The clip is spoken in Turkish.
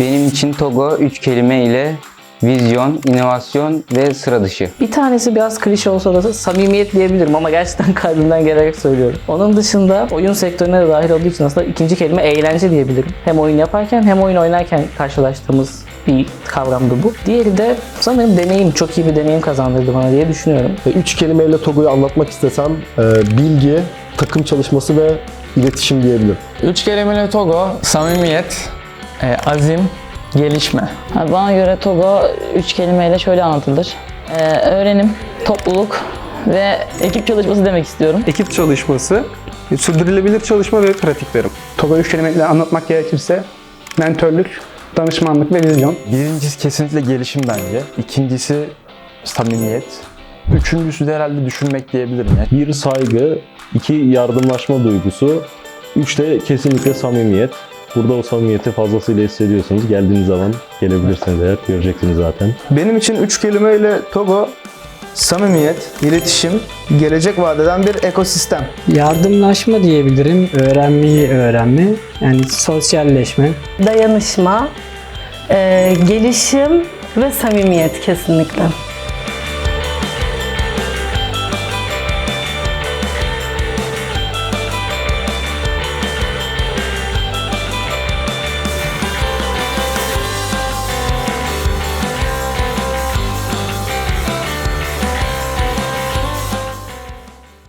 Benim için Togo üç kelime ile vizyon, inovasyon ve sıra dışı. Bir tanesi biraz klişe olsa da samimiyet diyebilirim ama gerçekten kalbimden gelerek söylüyorum. Onun dışında oyun sektörüne de dahil olduğu için aslında ikinci kelime eğlence diyebilirim. Hem oyun yaparken hem oyun oynarken karşılaştığımız bir kavramdı bu. Diğeri de sanırım deneyim, çok iyi bir deneyim kazandırdı bana diye düşünüyorum. Ve üç kelimeyle Togo'yu anlatmak istesem e, bilgi, takım çalışması ve iletişim diyebilirim. Üç kelimeyle Togo, samimiyet, e, azim, gelişme. Bana göre Togo üç kelimeyle şöyle anlatılır. Ee, öğrenim, topluluk ve ekip çalışması demek istiyorum. ekip çalışması, sürdürülebilir çalışma ve pratiklerim. Togo üç kelimeyle anlatmak gerekirse mentörlük, danışmanlık ve vizyon. Birincisi kesinlikle gelişim bence. İkincisi samimiyet. Üçüncüsü de herhalde düşünmek diyebilirim. Yani Bir saygı, iki yardımlaşma duygusu, üç de kesinlikle samimiyet. Burada o samimiyeti fazlasıyla hissediyorsunuz. Geldiğiniz zaman gelebilirsiniz eğer. Göreceksiniz zaten. Benim için üç kelimeyle Togo samimiyet, iletişim, gelecek vadeden bir ekosistem. Yardımlaşma diyebilirim. Öğrenmeyi öğrenme. Yani sosyalleşme. dayanışma, e, gelişim ve samimiyet kesinlikle.